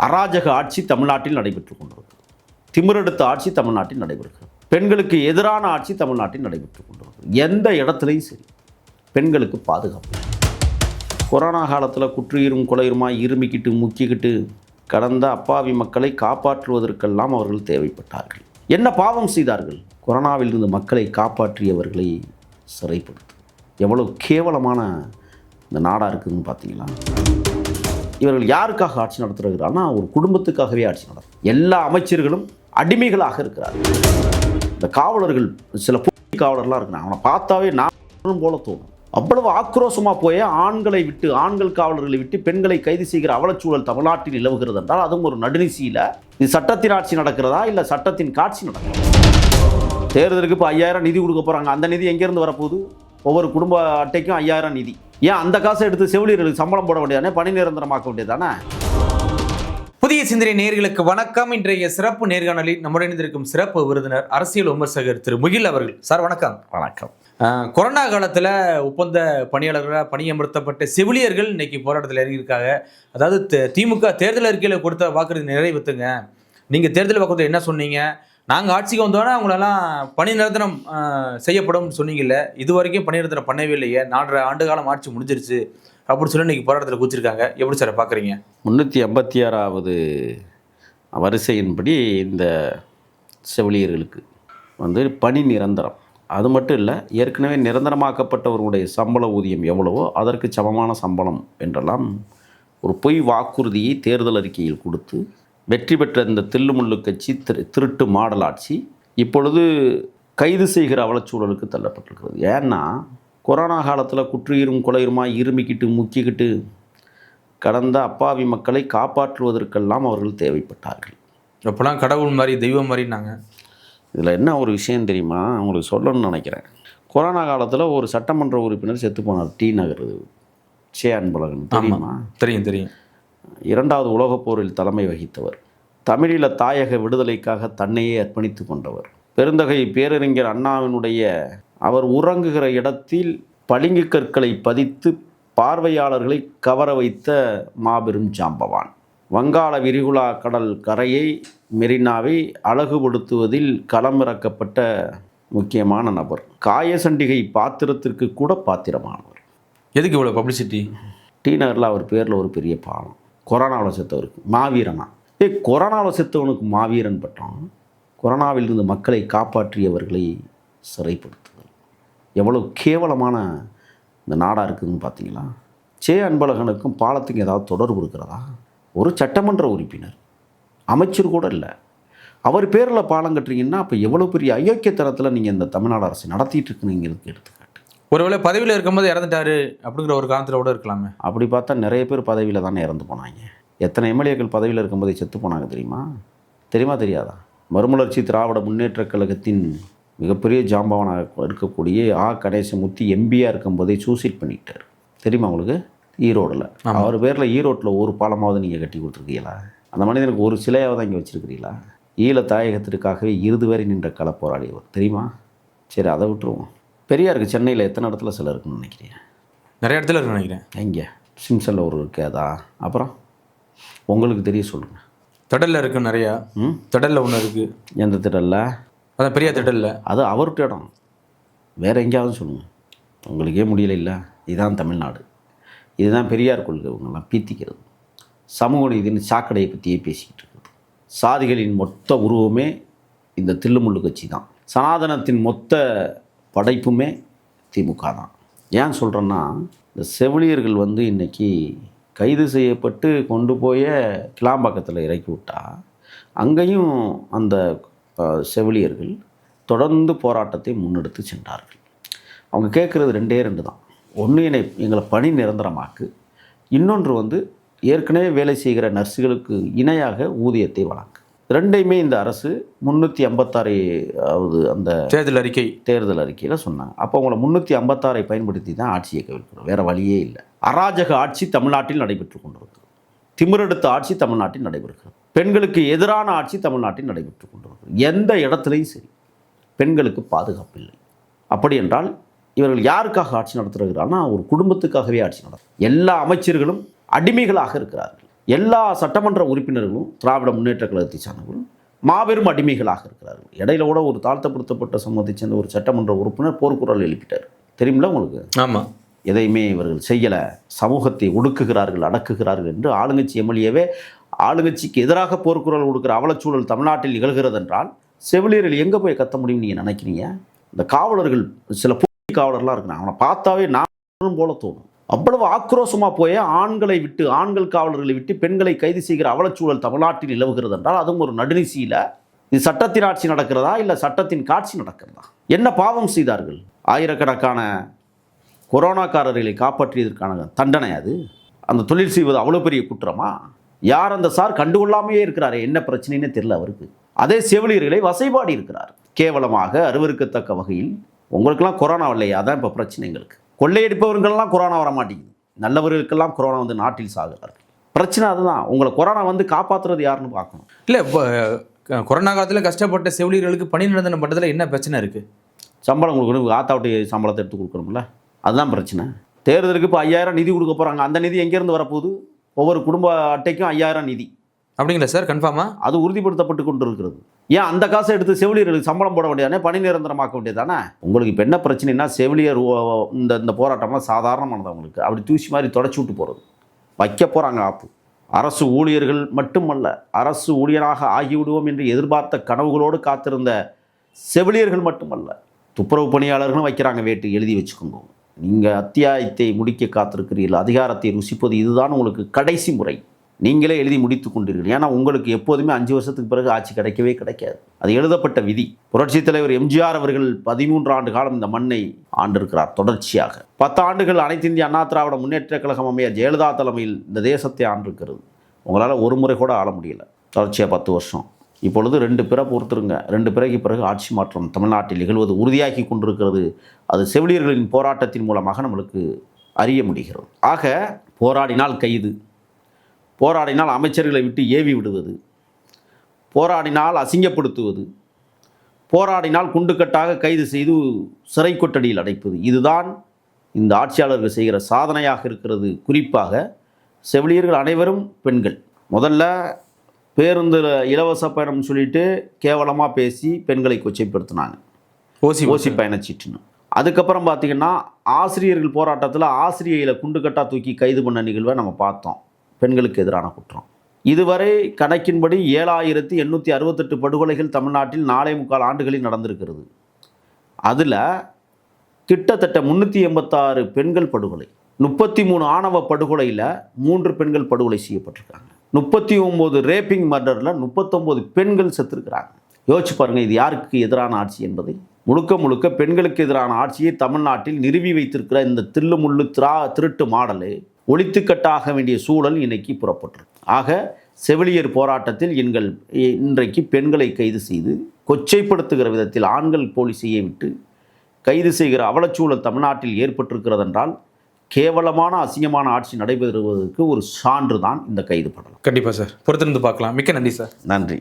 அராஜக ஆட்சி தமிழ்நாட்டில் நடைபெற்று கொண்டிருக்கிறது. திமிரெடுத்த ஆட்சி தமிழ்நாட்டில் நடைபெறுகிறது. பெண்களுக்கு எதிரான ஆட்சி தமிழ்நாட்டில் நடைபெற்று கொண்டிருக்கிறது. எந்த இடத்துலையும் சரி. பெண்களுக்கு பாதுகாப்பு. கொரோனா காலத்தில் குற்றுயிரும் கொலையுருமாய் இருமிக்கிட்டு முக்கிக்கிட்டு கடந்த அப்பாவி மக்களை காப்பாற்றுவதற்கெல்லாம் அவர்கள் தேவைப்பட்டார்கள். என்ன பாவம் செய்தார்கள்? கொரோனாவில் இருந்து மக்களை காப்பாற்றியவர்களை சிறைப்படுத்து. எவ்வளவு கேவலமான இந்த நாடாக இருக்குதுன்னு பார்த்தீங்களா? இவர்கள் யாருக்காக ஆட்சி நடத்துகிறாங்கன்னா ஒரு குடும்பத்துக்காகவே ஆட்சி நடத்தும் எல்லா அமைச்சர்களும் அடிமைகளாக இருக்கிறார்கள். இந்த காவலர்கள் சில புள்ளி காவலர்லாம் இருக்கிறாங்க. அவனை பார்த்தாவே நான் போல தோணும். அவ்வளவு ஆக்ரோஷமாக போய் ஆண்களை விட்டு ஆண்கள் காவலர்களை விட்டு பெண்களை கைது செய்கிற அவலச்சூழல் தமிழ்நாட்டில் நிலவுகிறது என்றால் அதுவும் ஒரு நடுநிசியில். இது சட்டத்தின் ஆட்சி நடக்கிறதா? இல்லை சட்டத்தின் காட்சி நடக்கிறதா? தேர்தலுக்கு இப்போ ஐயாயிரம் நிதி கொடுக்க போகிறாங்க அந்த நிதி எங்கேருந்து வரப்போகுது? ஒவ்வொரு குடும்ப அட்டைக்கும் ஐயாயிரம் நிதி. ஏன் அந்த காசை எடுத்து செவிலியர்களுக்கு சம்பளம் போட வேண்டியதானே? பணி நிரந்தரமாக்க வேண்டியதானே புதிய சிந்தனை நேயர்களுக்கு வணக்கம். இன்றைய சிறப்பு நேர்காணலில் நம்முடன் இணைந்திருக்கும் சிறப்பு விருந்தினர் அரசியல் விமர்சகர் திரு முகில் அவர்கள். சார் வணக்கம். வணக்கம். கொரோனா காலத்தில் ஒப்பந்த பணியாளர்களாக பணியமர்த்தப்பட்ட செவிலியர்கள் இன்னைக்கு போராட்டத்தில் இறங்கியிருக்காங்க. அதாவது திமுக தேர்தல் அறிக்கையில் கொடுத்த வாக்குறுதி நிறைவேற்றுங்க நீங்கள் தேர்தல் வாக்குறுதி என்ன சொன்னீங்க? நாங்கள் ஆட்சிக்கு வந்தோன்னே அவங்களெல்லாம் பணி நிறுத்தனம் செய்யப்படும்னு செய்யப்படும் சொன்னீங்கல்ல இது வரைக்கும் பணி நிறுத்தனம் பண்ணவே இல்லையே நாலரை ஆண்டு காலம் ஆட்சி முடிஞ்சிருச்சு அப்படின்னு சொல்லி இன்னைக்கு போராட்டத்தில் கூச்சிருக்காங்க எப்படி சார் பார்க்குறீங்க முந்நூற்றி ஐம்பத்தி ஆறாவது வரிசையின்படி இந்த செவிலியர்களுக்கு வந்து பணி நிரந்தரம். அது மட்டும் இல்லை ஏற்கனவே நிரந்தரமாக்கப்பட்டவர்களுடைய சம்பள ஊதியம் எவ்வளவோ அதற்கு சமமான சம்பளம் என்றெல்லாம் ஒரு பொய் வாக்குறுதியை தேர்தல் அறிக்கையில் கொடுத்து வெற்றி பெற்ற இந்த தில்லுமுள்ளு கட்சி திரு திருட்டு மாடல் ஆட்சி இப்பொழுது கைது செய்கிற அவலச்சூழலுக்கு தள்ளப்பட்டிருக்கிறது. ஏன்னா கொரோனா காலத்தில் குற்றுயிரும் கொலையுருமாய் இருமிக்கிட்டு முக்கிக்கிட்டு கடந்த அப்பாவி மக்களை காப்பாற்றுவதற்கெல்லாம் அவர்கள் தேவைப்பட்டார்கள். அப்போலாம் கடவுள் மாதிரி தெய்வம் மாதிரினாங்க இதில் என்ன ஒரு விஷயம் தெரியுமா? உங்களுக்கு சொல்லணும்னு நினைக்கிறேன். கொரோனா காலத்தில் ஒரு சட்டமன்ற உறுப்பினர் செத்து போனார். டி நகர் சே அன்பழகன் தெரியுமா? தெரியும் தெரியும். இரண்டாவது உலகப் போரில் தலைமை வகித்தவர். தமிழீழ தாயக விடுதலைக்காக தன்னையே அர்ப்பணித்து கொண்டவர். பெருந்தகை பேரறிஞர் அண்ணாவினுடைய அவர் உறங்குகிற இடத்தில் பளிங்கு கற்களை பதித்து பார்வையாளர்களை கவர வைத்த மாபெரும் ஜாம்பவான். வங்காள விரிகுடா கடல் கரையை மெரினாவை அழகுபடுத்துவதில் களமிறக்கப்பட்ட முக்கியமான நபர். காயசண்டிகை பாத்திரத்திற்கு கூட பாத்திரமானவர். எதுக்கு இவ்வளோ பப்ளிசிட்டி டி நகரில் அவர் பேரில் ஒரு பெரிய பாலம். கொரோனாவில் செத்தவருக்கு மாவீரனா? ஏ கொரோனாவில் செத்தவனுக்கு மாவீரன் பட்டம் கொரோனாவில் இருந்து மக்களை காப்பாற்றியவர்களை சிறைப்படுத்துதல். எவ்வளவு கேவலமான இந்த நாடாக இருக்குதுன்னு பார்த்தீங்களா? சே அன்பழகனுக்கும் பாலத்துக்கும் ஏதாவது தொடர்பு இருக்கிறதா? ஒரு சட்டமன்ற உறுப்பினர். அமைச்சர் கூட இல்லை. அவர் பேரில் பாலம் கட்டுறீங்கன்னா அப்போ எவ்வளோ பெரிய அயோக்கியத்தனத்தில் நீங்கள் இந்த தமிழ்நாடு அரசு நடத்திட்டு இருக்குன்னு எடுத்துக்க ஒருவேளை பதவியில் இருக்கும்போது இறந்துட்டாரு அப்படிங்கிற ஒரு காரணத்தில் கூட இருக்கலாமே. அப்படி பார்த்தா நிறைய பேர் பதவியில் தானே இறந்து போனாங்க. எத்தனை எம்எல்ஏக்கள் பதவியில் இருக்கும்போதே செத்து போனாங்க தெரியுமா? தெரியுமா தெரியாதா? மறுமலர்ச்சி திராவிட முன்னேற்றக் கழகத்தின் மிகப்பெரிய ஜாம்பவனாக இருக்கக்கூடிய ஆ. கணேசமூர்த்தி எம்பியாக இருக்கும்போதே சூசைட் பண்ணிட்டார். தெரியுமா உங்களுக்கு? ஈரோடில். அவர் பேரில் ஈரோட்டில் ஒரு பாலமாவது நீங்கள் கட்டி கொடுத்துருக்கீங்களா? அந்த மனிதனுக்கு ஒரு சிலையாவது இங்கே வச்சுருக்கிறீங்களா? ஈழ தாயகத்திற்காகவே இறுதி வரை நின்ற கள போராடியவர் தெரியுமா? சரி அதை விட்டுருவோம். பெரியாருக்கு சென்னையில் எத்தனை இடத்துல சிலை இருக்குன்னு நினைக்கிறீங்க? நிறைய இடத்துல இருக்கு நினைக்கிறேன். எங்கே? சிம்சனில் ஒரு இருக்காதா அப்புறம்? உங்களுக்கு தெரிய சொல்லுங்கள் திடல்ல இருக்கு நிறையா. ம்? திடல்ல ஒன்று இருக்கு. எந்த திடல்ல? அதான் பெரிய திடல்ல. அது அவர்கிட்ட இடம். வேறு எங்கேயாவது சொல்லுங்கள் உங்களுக்கே முடியல இல்லை. இதுதான் தமிழ்நாடு. இதுதான் பெரியார் கொள்கை இவங்கெல்லாம் பீத்திக்கிறது. சமூக நீதினு சாக்கடையை பற்றியே பேசிக்கிட்டு இருக்குது. சாதிகளின் மொத்த உருவமே இந்த தில்லுமுள்ளு கட்சி தான் சனாதனத்தின் மொத்த படைப்புமே திமுக தான். ஏன் சொல்கிறேன்னா இந்த செவிலியர்கள் வந்து இன்றைக்கி கைது செய்யப்பட்டு கொண்டு போய கிளாம்பாக்கத்தில் இறக்கி விட்டா அங்கேயும் அந்த செவிலியர்கள் தொடர்ந்து போராட்டத்தை முன்னெடுத்து சென்றார்கள். அவங்க கேட்குறது ரெண்டே ரெண்டு தான். ஒன்று என்னை எங்களை பணி நிரந்தரமாக்கு. இன்னொன்று வந்து ஏற்கனவே வேலை செய்கிற நர்ஸுகளுக்கு இணையாக ஊதியத்தை வழங்கு. ரெண்டையுமே இந்த அரசு முந்நூற்றி ஐம்பத்தாறாவது அந்த தேர்தல் அறிக்கை. தேர்தல் அறிக்கையில் சொன்னாங்க. அப்போ உங்களை முந்நூற்றி ஐம்பத்தாறை பயன்படுத்தி தான் ஆட்சியை கவிழ்க்கணும் வேறு வழியே இல்லை. அராஜக ஆட்சி தமிழ்நாட்டில் நடைபெற்று கொண்டிருக்கிறது. திமிரெடுத்த ஆட்சி தமிழ்நாட்டில் நடைபெறுகிறது. பெண்களுக்கு எதிரான ஆட்சி தமிழ்நாட்டில் நடைபெற்று கொண்டிருக்கிறது. எந்த இடத்துலையும் சரி. பெண்களுக்கு பாதுகாப்பு இல்லை. அப்படி என்றால் இவர்கள் யாருக்காக ஆட்சி நடத்துகிறாங்கன்னா ஒரு குடும்பத்துக்காகவே ஆட்சி நடத்தும் எல்லா அமைச்சர்களும் அடிமைகளாக இருக்கிறார்கள். எல்லா சட்டமன்ற உறுப்பினர்களும் திராவிட முன்னேற்ற கழகத்தை சார்ந்தவர்கள் மாபெரும் அடிமைகளாக இருக்கிறார்கள். இடையில கூட ஒரு தாழ்த்தப்படுத்தப்பட்ட சமூகத்தை சேர்ந்த ஒரு சட்டமன்ற உறுப்பினர் போர்க்குரல் எழுப்பிட்டார். தெரியுமில உங்களுக்கு? ஆமாம் எதையுமே இவர்கள் செய்யலை. சமூகத்தை ஒடுக்குகிறார்கள் அடக்குகிறார்கள் என்று ஆளுங்கட்சி எம்எல்ஏவே ஆளுங்கட்சிக்கு எதிராக போர்க்குரல் கொடுக்குற அவலச்சூழல் தமிழ்நாட்டில் நிகழ்கிறது என்றால் செவிலியர்கள் எங்கே போய் கத்த முடியும் நீங்கள் நினைக்கிறீங்க? இந்த காவலர்கள் சில போலி காவலர்லாம் இருக்கிறாங்க. அவனை பார்த்தாவே நான் போல தோணும். அவ்வளவு ஆக்ரோஷமாக போய் ஆண்களை விட்டு ஆண்கள் காவலர்களை விட்டு பெண்களை கைது செய்கிற அவலச்சூழல் தமிழ்நாட்டில் நிலவுகிறது என்றால் அதுவும் ஒரு நடுநிசையில். இது சட்டத்தின் ஆட்சி நடக்கிறதா இல்லை சட்டத்தின் காட்சி நடக்கிறதா? என்ன பாவம் செய்தார்கள்? ஆயிரக்கணக்கான கொரோனாக்காரர்களை காப்பாற்றியதற்கான தண்டனை அது? அந்த தொழில் செய்வது அவ்வளோ பெரிய குற்றமா? யார் அந்த சார்? கண்டுகொள்ளாமையே இருக்கிறாரே. என்ன பிரச்சனைன்னு தெரியல அவருக்கு. அதே செவிலியர்களை வசைபாடி இருக்கிறார். கேவலமாக அருவருக்கத்தக்க வகையில். உங்களுக்கெல்லாம் கொரோனா இல்லையா? தான் இப்போ பிரச்சனை எங்களுக்கு கொள்ளையடிப்பவர்களெல்லாம் கொரோனா வர மாட்டேங்குது. நல்லவர்களுக்கெல்லாம் கொரோனா வந்து நாட்டில் சாகுறார்கள் பிரச்சனை அதுதான். உங்களை கொரோனா வந்து காப்பாற்றுறது யாருன்னு பார்க்கணும். இல்லை இப்போ கொரோனா காலத்தில் கஷ்டப்பட்ட செவிலியர்களுக்கு பணி நிரந்தரம் பண்ணுறதுல என்ன பிரச்சனை இருக்குது சம்பளம் கொடுக்கணும். ஆத்தாவட்டி சம்பளத்தை எடுத்து கொடுக்கணும்ல. அதுதான் பிரச்சனை. தேர்தலுக்கு இப்போ ஐயாயிரம் நிதி கொடுக்க போகிறாங்க அந்த நிதி எங்கேருந்து வரப்போகுது? ஒவ்வொரு குடும்ப அட்டைக்கும் ஐயாயிரம் நிதி. அப்படிங்களா சார்? கன்ஃபார்மா அது உறுதிப்படுத்தப்பட்டு கொண்டு இருக்கிறது ஏன் அந்த காசை எடுத்து செவிலியர்களுக்கு சம்பளம் போட வேண்டியதானே? பணி நிரந்தரமாக்க வேண்டியதானே? உங்களுக்கு இப்போ என்ன பிரச்சனைனா செவிலியர் ஓ- இந்த இந்த போராட்டம்லாம் சாதாரணமானது அவங்களுக்கு. அப்படி தூசி மாதிரி தொடச்சி விட்டு போகிறது வைக்க போகிறாங்க ஆப்பு. அரசு ஊழியர்கள் மட்டுமல்ல அரசு ஊழியராக ஆகிவிடுவோம் என்று எதிர்பார்த்த கனவுகளோடு காத்திருந்த செவிலியர்கள் மட்டுமல்ல துப்புரவு பணியாளர்களும் வைக்கிறாங்க வேட்டு எழுதி வச்சுக்கோங்க. நீங்கள் அத்தியாயத்தை முடிக்க காத்திருக்கிறீர்கள் அதிகாரத்தை ருசிப்பது இதுதான் உங்களுக்கு கடைசி முறை. நீங்களே எழுதி முடித்து கொண்டீர்கள். ஏன்னா உங்களுக்கு எப்போதுமே அஞ்சு வருஷத்துக்கு பிறகு ஆட்சி கிடைக்கவே கிடைக்காது. அது எழுதப்பட்ட விதி. புரட்சித் தலைவர் எம்ஜிஆர் அவர்கள் பதிமூன்று ஆண்டு காலம் இந்த மண்ணை ஆண்டிருக்கிறார் தொடர்ச்சியாக. பத்து ஆண்டுகள் அனைத்து இந்திய அண்ணா திராவிட முன்னேற்ற கழகம் அமைய ஜெயலலிதா தலைமையில் இந்த தேசத்தை ஆண்டிருக்கிறது. உங்களால் ஒரு முறை கூட ஆள முடியல. தொடர்ச்சியாக பத்து வருஷம். இப்பொழுது ரெண்டு பிற பொறுத்துருங்க. ரெண்டு பிறகு பிறகு ஆட்சி மாற்றம் தமிழ்நாட்டில் நிகழ்வது உறுதியாகி கொண்டிருக்கிறது. அது செவிலியர்களின் போராட்டத்தின் மூலமாக நம்மளுக்கு அறிய முடிகிறது. ஆக போராடினால் கைது. போராடினால் அமைச்சர்களை விட்டு ஏவி விடுவது போராடினால் அசிங்கப்படுத்துவது போராடினால் குண்டுக்கட்டாக கைது செய்து சிறை கொட்டடியில் அடைப்பது. இதுதான் இந்த ஆட்சியாளர்கள் செய்கிற சாதனையாக இருக்கிறது. குறிப்பாக செவிலியர்கள் அனைவரும் பெண்கள். முதல்ல பேருந்தில் இலவச பயணம் சொல்லிட்டு கேவலமாக பேசி பெண்களை கொச்சைப்படுத்தினாங்க. ஓசி ஓசி பயணச்சீட்டுன்னு. அதுக்கப்புறம் பார்த்தீங்கன்னா ஆசிரியர்கள் போராட்டத்தில் ஆசிரியையில் குண்டுக்கட்டா தூக்கி கைது பண்ண நிகழ்வை நம்ம பார்த்தோம். பெண்களுக்கு எதிரான குற்றம். இதுவரை கணக்கின்படி ஏழாயிரத்தி எண்ணூற்றி அறுபத்தெட்டு படுகொலைகள் தமிழ்நாட்டில் நாலே முக்கால் ஆண்டுகளில் நடந்திருக்கிறது. அதில் கிட்டத்தட்ட முந்நூற்றி எண்பத்தாறு பெண்கள் படுகொலை முப்பத்தி மூணு ஆணவ படுகொலையில் மூன்று பெண்கள் படுகொலை செய்யப்பட்டிருக்காங்க. முப்பத்தி ஒம்பது ரேப்பிங் மர்டரில் முப்பத்தொம்போது பெண்கள் செத்துருக்கிறாங்க. யோசிச்சு பாருங்கள் இது யாருக்கு எதிரான ஆட்சி என்பதை? முழுக்க முழுக்க பெண்களுக்கு எதிரான ஆட்சியை தமிழ்நாட்டில் நிறுவி வைத்திருக்கிற இந்த தில்லு முள்ளு திரா திருட்டு மாடலு ஒழித்துக்கட்டாக வேண்டிய சூழல் இன்னைக்கு புறப்பட்டிருக்கு. ஆக செவிலியர் போராட்டத்தில் எங்கள் இன்றைக்கு பெண்களை கைது செய்து கொச்சைப்படுத்துகிற விதத்தில் ஆண்கள் போலீஸையை விட்டு கைது செய்கிற அவலச்சூழல் தமிழ்நாட்டில் ஏற்பட்டிருக்கிறது என்றால் கேவலமான அசிங்கமான ஆட்சி நடைபெறுவதற்கு ஒரு சான்று தான் இந்த கைது படலம். கண்டிப்பாக சார். பொறுத்திருந்து பார்க்கலாம். மிக்க நன்றி சார். நன்றி.